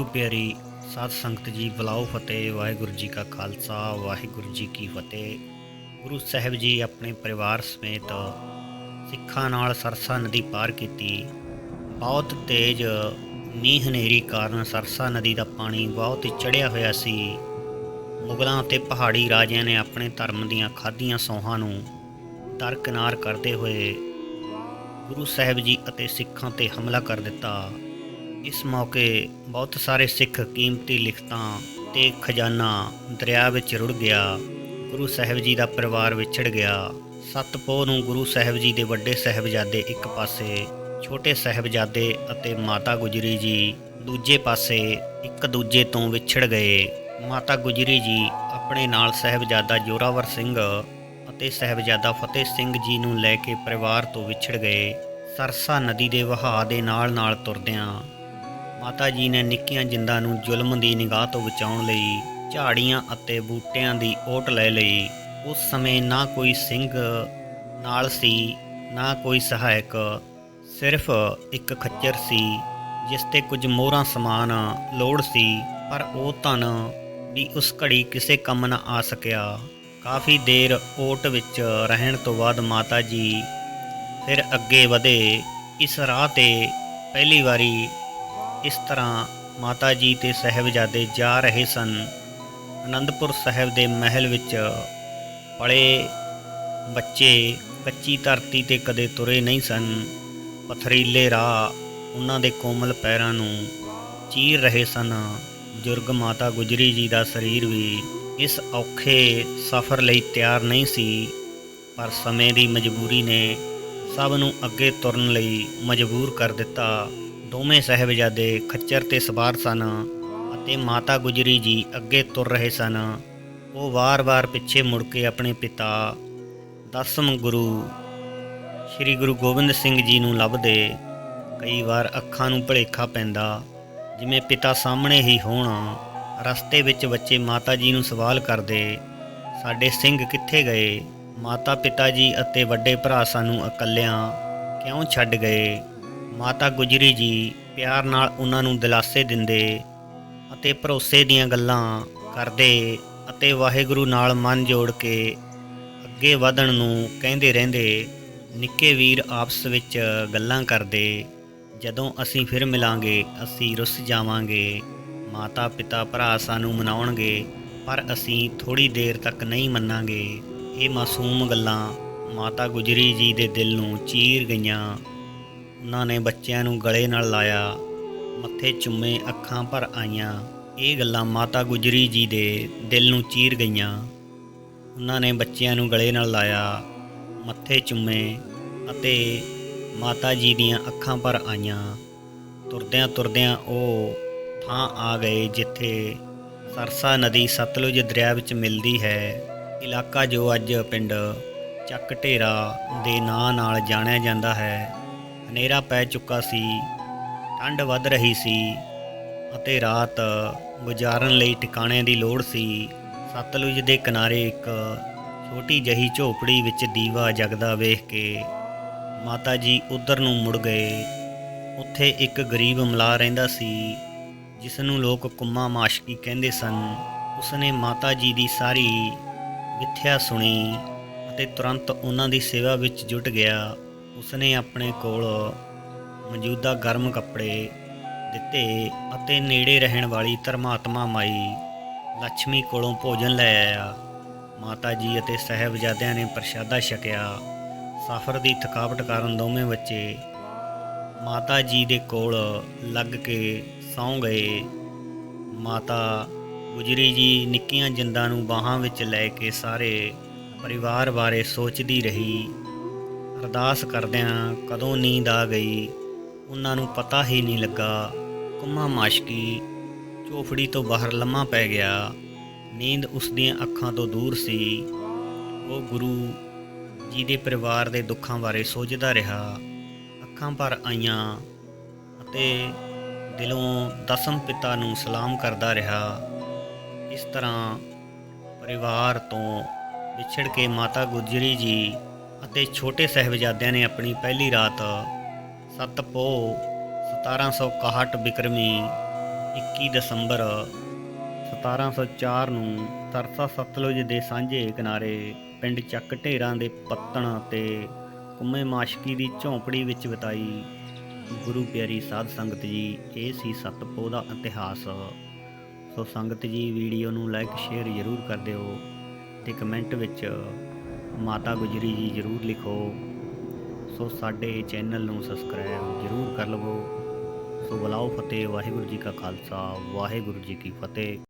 ਗੁਰੂ ਪਿਆਰੀ ਸਾਧ ਸੰਗਤ ਜੀ, ਬੁਲਾਓ ਫਤਿਹ, ਵਾਹਿਗੁਰੂ ਜੀ ਕਾ ਖਾਲਸਾ, ਵਾਹਿਗੁਰੂ ਜੀ ਕੀ ਫਤਿਹ। ਗੁਰੂ ਸਾਹਿਬ ਜੀ ਆਪਣੇ ਪਰਿਵਾਰ ਸਮੇਤ ਸਿੱਖਾਂ ਨਾਲ ਸਰਸਾ ਨਦੀ ਪਾਰ ਕੀਤੀ। ਬਹੁਤ ਤੇਜ਼ ਮੀਂਹ ਹਨੇਰੀ ਕਾਰਨ ਸਰਸਾ ਨਦੀ ਦਾ ਪਾਣੀ ਬਹੁਤ ਹੀ ਚੜ੍ਹਿਆ ਹੋਇਆ ਸੀ। ਮੁਗਲਾਂ ਅਤੇ ਪਹਾੜੀ ਰਾਜਿਆਂ ਨੇ ਆਪਣੇ ਧਰਮ ਦੀਆਂ ਖਾਦੀਆਂ ਸੌਹਾਂ ਨੂੰ ਦਰਕਿਨਾਰ ਕਰਦੇ ਹੋਏ ਗੁਰੂ ਸਾਹਿਬ ਜੀ ਅਤੇ ਸਿੱਖਾਂ ਤੇ ਹਮਲਾ ਕਰ ਦਿੱਤਾ। ਇਸ ਮੌਕੇ ਬਹੁਤ ਸਾਰੇ ਸਿੱਖ ਕੀਮਤੀ ਲਿਖਤਾਂ ਤੇ ਖਜ਼ਾਨਾ ਦਰਿਆ ਵਿੱਚ ਰੁੜ ਗਿਆ, ਗੁਰੂ ਸਾਹਿਬ ਜੀ ਦਾ ਪਰਿਵਾਰ ਵਿਛੜ ਗਿਆ। ਸੱਤ ਨੂੰ ਗੁਰੂ ਸਾਹਿਬ ਜੀ ਦੇ ਵੱਡੇ ਸਾਹਿਬਜ਼ਾਦੇ ਇੱਕ ਪਾਸੇ, ਛੋਟੇ ਸਾਹਿਬਜ਼ਾਦੇ ਅਤੇ ਮਾਤਾ ਗੁਜਰੀ ਜੀ ਦੂਜੇ ਪਾਸੇ ਇੱਕ ਦੂਜੇ ਤੋਂ ਵਿਛੜ ਗਏ। ਮਾਤਾ ਗੁਜਰੀ ਜੀ ਆਪਣੇ ਨਾਲ ਸਾਹਿਬਜ਼ਾਦਾ ਜੋਰਾਵਰ ਸਿੰਘ ਅਤੇ ਸਾਹਿਬਜ਼ਾਦਾ ਫਤਿਹ ਸਿੰਘ ਜੀ ਨੂੰ ਲੈ ਕੇ ਪਰਿਵਾਰ ਤੋਂ ਵਿਛੜ ਗਏ। ਸਰਸਾ ਨਦੀ ਦੇ ਵਹਾਅ ਦੇ ਨਾਲ-ਨਾਲ ਤੁਰਦਿਆਂ ਮਾਤਾ ਜੀ ਨੇ ਨਿੱਕੀਆਂ ਜਿੰਦਾਂ ਨੂੰ ਜ਼ੁਲਮ ਦੀ ਨਿਗਾਹ ਤੋਂ ਬਚਾਉਣ ਲਈ ਝਾੜੀਆਂ ਅਤੇ ਬੂਟਿਆਂ ਦੀ ਓਟ ਲੈ ਲਈ। ਉਸ ਸਮੇਂ ਨਾ ਕੋਈ ਸਿੰਘ ਨਾਲ ਸੀ, ਨਾ ਕੋਈ ਸਹਾਇਕ। ਸਿਰਫ ਇੱਕ ਖੱਚਰ ਸੀ, ਜਿਸ ਤੇ ਕੁਝ ਮੋਹਰਾਂ ਸਮਾਨ ਲੋੜ ਸੀ, ਪਰ ਉਹ ਧਨ ਵੀ ਉਸ ਘੜੀ ਕਿਸੇ ਕੰਮ ਨਾ ਆ ਸਕਿਆ। ਕਾਫੀ ਦੇਰ ਓਟ ਵਿੱਚ ਰਹਿਣ ਤੋਂ ਬਾਅਦ ਮਾਤਾ ਜੀ ਫਿਰ ਅੱਗੇ ਵਧੇ। ਇਸ ਰਾਹ ਤੇ ਪਹਿਲੀ ਵਾਰੀ ਇਸ ਤਰ੍ਹਾਂ ਮਾਤਾ ਜੀ ਤੇ ਸਹਿਬਜ਼ਾਦੇ ਜਾ ਰਹੇ ਸਨ। ਅਨੰਦਪੁਰ ਸਾਹਿਬ ਦੇ ਮਹਿਲ ਵਿੱਚ ਪਲੇ ਬੱਚੇ ਕੱਚੀ ਧਰਤੀ ਤੇ ਕਦੇ ਤੁਰੇ ਨਹੀਂ ਸਨ। ਪਥਰੀਲੇ ਰਾਹ ਉਹਨਾਂ ਦੇ ਕੋਮਲ ਪੈਰਾਂ ਨੂੰ ਚੀਰ ਰਹੇ ਸਨ। ਬਜ਼ੁਰਗ ਮਾਤਾ ਗੁਜਰੀ ਜੀ ਦਾ ਸਰੀਰ ਵੀ ਇਸ ਔਖੇ ਸਫ਼ਰ ਲਈ ਤਿਆਰ ਨਹੀਂ ਸੀ, ਪਰ ਸਮੇਂ ਦੀ ਮਜਬੂਰੀ ਨੇ ਸਭ ਨੂੰ ਅੱਗੇ ਤੁਰਨ ਲਈ ਮਜਬੂਰ ਕਰ ਦਿੱਤਾ। ਦੋਵੇਂ ਸਹਿਬਜ਼ਾਦੇ ਖੱਚਰ ਤੇ ਸਵਾਰ ਸਨ ਅਤੇ ਮਾਤਾ ਗੁਜਰੀ ਜੀ ਅੱਗੇ ਤੁਰ ਰਹੇ ਸਨ। ਉਹ ਵਾਰ-ਵਾਰ ਪਿੱਛੇ ਮੁੜ ਕੇ ਆਪਣੇ ਪਿਤਾ, ਦਸਮ ਗੁਰੂ ਸ੍ਰੀ ਗੁਰੂ ਗੋਬਿੰਦ ਸਿੰਘ ਜੀ ਨੂੰ ਲੱਭਦੇ ਕਈ ਵਾਰ ਅੱਖਾਂ ਨੂੰ ਭਲੇਖਾ ਪੈਂਦਾ, ਜਿਵੇਂ ਪਿਤਾ ਸਾਹਮਣੇ ਹੀ ਹੋਣ। ਰਸਤੇ ਵਿੱਚ ਬੱਚੇ ਮਾਤਾ ਜੀ ਨੂੰ ਸਵਾਲ ਕਰਦੇ, ਸਾਡੇ ਸਿੰਘ ਕਿੱਥੇ ਗਏ? ਮਾਤਾ ਪਿਤਾ ਜੀ ਅਤੇ ਵੱਡੇ ਭਰਾ ਸਾਨੂੰ ਇਕੱਲਿਆਂ ਕਿਉਂ ਛੱਡ ਗਏ? ਮਾਤਾ ਗੁਜਰੀ ਜੀ ਪਿਆਰ ਨਾਲ ਉਹਨਾਂ ਨੂੰ ਦਿਲਾਸੇ ਦਿੰਦੇ ਅਤੇ ਭਰੋਸੇ ਦੀਆਂ ਗੱਲਾਂ ਕਰਦੇ ਅਤੇ ਵਾਹਿਗੁਰੂ ਨਾਲ ਮਨ ਜੋੜ ਕੇ ਅੱਗੇ ਵਧਣ ਨੂੰ ਕਹਿੰਦੇ ਰਹਿੰਦੇ, ਨਿੱਕੇ ਵੀਰ ਆਪਸ ਵਿੱਚ ਗੱਲਾਂ ਕਰਦੇ, ਜਦੋਂ ਅਸੀਂ ਫਿਰ ਮਿਲਾਂਗੇ, ਅਸੀਂ ਰੁੱਸ ਜਾਵਾਂਗੇ, ਮਾਤਾ ਪਿਤਾ ਭਰਾ ਸਾਨੂੰ ਮਨਾਉਣਗੇ, ਪਰ ਅਸੀਂ ਥੋੜੀ ਦੇਰ ਤੱਕ ਨਹੀਂ ਮੰਨਾਂਗੇ। ਇਹ ਮਾਸੂਮ ਗੱਲਾਂ ਮਾਤਾ ਗੁਜਰੀ ਜੀ ਦੇ ਦਿਲ ਨੂੰ ਚੀਰ ਗਈਆਂ। ਉਹਨਾਂ ਨੇ ਬੱਚਿਆਂ ਨੂੰ ਗਲੇ ਨਾਲ ਲਾਇਆ, ਮੱਥੇ ਚੁੰਮੇ ਅੱਖਾਂ ਭਰ ਆਈਆਂ। ਇਹ ਗੱਲਾਂ ਮਾਤਾ ਗੁਜਰੀ ਜੀ ਦੇ ਦਿਲ ਨੂੰ ਚੀਰ ਗਈਆਂ। ਉਹਨਾਂ ਨੇ ਬੱਚਿਆਂ ਨੂੰ ਗਲੇ ਨਾਲ ਲਾਇਆ, ਮੱਥੇ ਚੁੰਮੇ ਅਤੇ ਮਾਤਾ ਜੀ ਦੀਆਂ ਅੱਖਾਂ ਭਰ ਆਈਆਂ। ਤੁਰਦਿਆਂ ਤੁਰਦਿਆਂ ਉਹ ਥਾਂ ਆ ਗਏ ਜਿੱਥੇ ਸਰਸਾ ਨਦੀ ਸਤਲੁਜ ਦਰਿਆ ਵਿੱਚ ਮਿਲਦੀ ਹੈ। ਇਲਾਕਾ ਜੋ ਅੱਜ ਪਿੰਡ ਚੱਕ ਢੇਰਾ ਦੇ ਨਾਂ ਨਾਲ ਜਾਣਿਆ ਜਾਂਦਾ ਹੈ। ਹਨੇਰਾ ਪੈ ਚੁੱਕਾ ਸੀ, ਠੰਡ ਵੱਧ ਰਹੀ ਸੀ ਅਤੇ ਰਾਤ ਗੁਜ਼ਾਰਨ ਲਈ ਟਿਕਾਣਿਆਂ ਦੀ ਲੋੜ ਸੀ। ਸਤਲੁਜ ਦੇ ਕਿਨਾਰੇ ਇੱਕ ਛੋਟੀ ਜਹੀ ਝੋਪੜੀ ਵਿੱਚ ਦੀਵਾ ਜਗਦਾ ਵੇਖ ਕੇ ਮਾਤਾ ਜੀ ਉਧਰ ਨੂੰ ਮੁੜ ਗਏ। ਉੱਥੇ ਇੱਕ ਗਰੀਬ ਮਲਾ ਰਹਿੰਦਾ ਸੀ, ਜਿਸ ਨੂੰ ਲੋਕ ਕੁੰਮਾ ਮਾਸ਼ਕੀ ਕਹਿੰਦੇ ਸਨ। ਉਸਨੇ ਮਾਤਾ ਜੀ ਦੀ ਸਾਰੀ ਵਿਥਿਆ ਸੁਣੀ ਅਤੇ ਤੁਰੰਤ ਉਹਨਾਂ ਦੀ ਸੇਵਾ ਵਿੱਚ ਜੁਟ ਗਿਆ। ਉਸਨੇ ਆਪਣੇ ਕੋਲ ਮੌਜੂਦਾ ਗਰਮ ਕੱਪੜੇ ਦਿੱਤੇ ਅਤੇ ਨੇੜੇ ਰਹਿਣ ਵਾਲੀ ਧਰਮਾਤਮਾ ਮਾਈ ਲక్ష్ਮੀ ਕੋਲੋਂ ਭੋਜਨ ਲੈ ਆਇਆ। ਮਾਤਾ ਜੀ ਅਤੇ ਸਹਿਬਜ਼ਾਦਿਆਂ ਨੇ ਪ੍ਰਸ਼ਾਦਾ ਛਕਿਆ। ਸਫ਼ਰ ਦੀ ਥਕਾਵਟ ਕਾਰਨ ਦੋਵੇਂ ਬੱਚੇ ਮਾਤਾ ਜੀ ਦੇ ਕੋਲ ਲੱਗ ਕੇ ਸੌਂ ਗਏ। ਮਾਤਾ ਗੁਜਰੀ ਜੀ ਨਿੱਕੀਆਂ ਜਿੰਦਾਂ ਨੂੰ ਬਾਹਾਂ ਵਿੱਚ ਲੈ ਕੇ ਸਾਰੇ ਪਰਿਵਾਰ ਬਾਰੇ ਸੋਚਦੀ ਰਹੀ। ਅਰਦਾਸ ਕਰਦਿਆਂ ਕਦੋਂ ਨੀਂਦ ਆ ਗਈ, ਉਹਨਾਂ ਨੂੰ ਪਤਾ ਹੀ ਨਹੀਂ ਲੱਗਾ। ਕੁੰਮਾ ਮਾਸ਼ਕੀ ਝੋਫੜੀ ਤੋਂ ਬਾਹਰ ਲੰਮਾ ਪੈ ਗਿਆ। ਨੀਂਦ ਉਸ ਦੀਆਂ ਅੱਖਾਂ ਤੋਂ ਦੂਰ ਸੀ। ਉਹ ਗੁਰੂ ਜੀ ਦੇ ਪਰਿਵਾਰ ਦੇ ਦੁੱਖਾਂ ਬਾਰੇ ਸੋਚਦਾ ਰਿਹਾ। ਅੱਖਾਂ ਭਰ ਆਈਆਂ ਅਤੇ ਦਿਲੋਂ ਦਸਮ ਪਿਤਾ ਨੂੰ ਸਲਾਮ ਕਰਦਾ ਰਿਹਾ। ਇਸ ਤਰ੍ਹਾਂ ਪਰਿਵਾਰ ਤੋਂ ਵਿਛੜ ਕੇ ਮਾਤਾ ਗੁਜਰੀ ਜੀ ਅਤੇ ਛੋਟੇ ਸਹਿਬਜ਼ਾਦਿਆਂ ਨੇ ਆਪਣੀ ਪਹਿਲੀ ਰਾਤ ਸੱਤ ਪੋਹ 1761 ਬਿਕਰਮੀ 21 ਦਸੰਬਰ 1704 ਨੂੰ ਤਰਸਾ ਸਤਲੁਜ ਦੇ ਸਾਂਝੇ ਕਿਨਾਰੇ ਪਿੰਡ ਚੱਕ ਢੇਰਾਂ ਦੇ ਪੱਤਣ ਤੇ ਕੁੰਮੇ ਮਾਸ਼ਕੀ ਦੀ ਝੌਂਪੜੀ ਵਿੱਚ ਬਿਤਾਈ ਗੁਰੂ ਪਿਆਰੀ ਸਾਧ ਸੰਗਤ ਜੀ, ਇਹ ਸੀ ਸਤਪੋ ਦਾ ਇਤਿਹਾਸ। ਸੋ ਸੰਗਤ ਜੀ, ਵੀਡੀਓ ਨੂੰ ਲਾਈਕ ਸ਼ੇਅਰ ਜ਼ਰੂਰ ਕਰ ਦਿਓ ਤੇ ਕਮੈਂਟ ਵਿੱਚ ਮਾਤਾ ਗੁਜਰੀ ਜੀ ਜ਼ਰੂਰ ਲਿਖੋ। ਸੋ ਸਾਡੇ ਚੈਨਲ ਨੂੰ ਸਬਸਕ੍ਰਾਈਬ ਜ਼ਰੂਰ ਕਰ ਲਵੋ। ਸੋ ਬੁਲਾਓ ਫਤਿਹ, ਵਾਹਿਗੁਰੂ ਜੀ ਕਾ ਖਾਲਸਾ, ਵਾਹਿਗੁਰੂ ਜੀ ਕੀ ਫਤਿਹ।